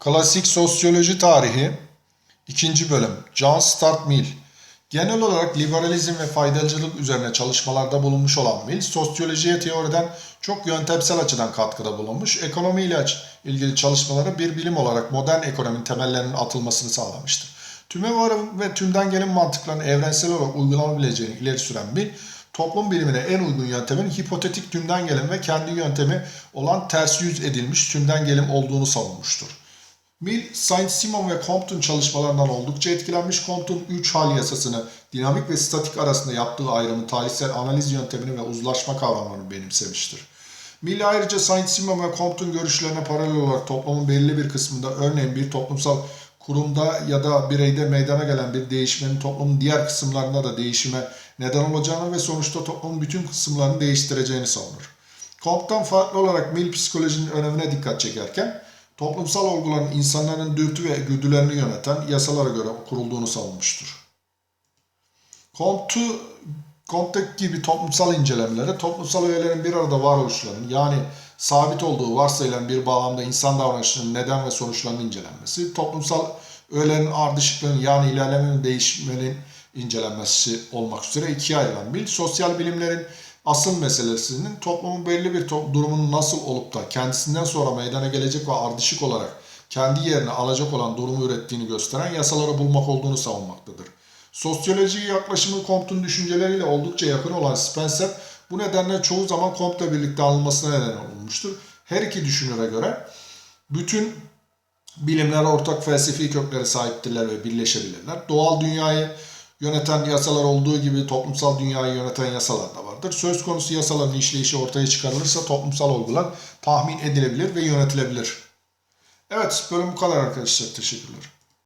Klasik Sosyoloji Tarihi 2. Bölüm John Stuart Mill Genel olarak liberalizm ve faydalıcılık üzerine çalışmalarda bulunmuş olan Mill, sosyolojiye teoriden çok yöntemsel açıdan katkıda bulunmuş, ekonomiyle ilgili çalışmaları bir bilim olarak modern ekonominin temellerinin atılmasını sağlamıştır. Tüme varım ve tümden gelin mantıklarının evrensel olarak uygulanabileceğini ileri süren Mill, toplum bilimine en uygun yöntemin hipotetik tümden gelin ve kendi yöntemi olan ters yüz edilmiş tümden gelim olduğunu savunmuştur. Mill, Saint-Simon ve Compton çalışmalarından oldukça etkilenmiş. Compton 3 hal yasasını dinamik ve statik arasında yaptığı ayrımı tarihsel analiz yöntemini ve uzlaşma kavramlarını benimsemiştir. Mill ayrıca Saint-Simon ve Compton görüşlerine paralel olarak toplumun belirli bir kısmında örneğin bir toplumsal kurumda ya da bireyde meydana gelen bir değişmenin toplumun diğer kısımlarında da değişime neden olacağını ve sonuçta toplumun bütün kısımlarını değiştireceğini savunur. Compton farklı olarak Mill psikolojinin önemine dikkat çekerken toplumsal olguların insanların dürtü ve güdülerini yöneten yasalara göre kurulduğunu savunmuştur. Comte, Comte gibi toplumsal incelemelere toplumsal öğelerin bir arada varoluşlarının yani sabit olduğu varsayılan bir bağlamda insan davranışlarının neden ve sonuçlarının incelenmesi, toplumsal öğelerin ardışıklığının yani ilerlemenin değişmenin incelenmesi olmak üzere ikiye ayrılan Mill, sosyal bilimlerin asıl meselesinin toplumun belli bir to- durumunun nasıl olup da kendisinden sonra meydana gelecek ve ardışık olarak kendi yerini alacak olan durumu ürettiğini gösteren yasaları bulmak olduğunu savunmaktadır. Sosyoloji yaklaşımı Comte'un düşünceleriyle oldukça yakın olan Spencer bu nedenle çoğu zaman Comte'la birlikte anılmasına neden olmuştur. Her iki düşünüre göre bütün bilimler ortak felsefi köklere sahiptirler ve birleşebilirler. Doğal dünyayı yöneten yasalar olduğu gibi toplumsal dünyayı yöneten yasalar da vardır. Söz konusu yasaların işleyişi ortaya çıkarılırsa toplumsal olgular tahmin edilebilir ve yönetilebilir. Evet, bölüm bu kadar arkadaşlar. Teşekkürler.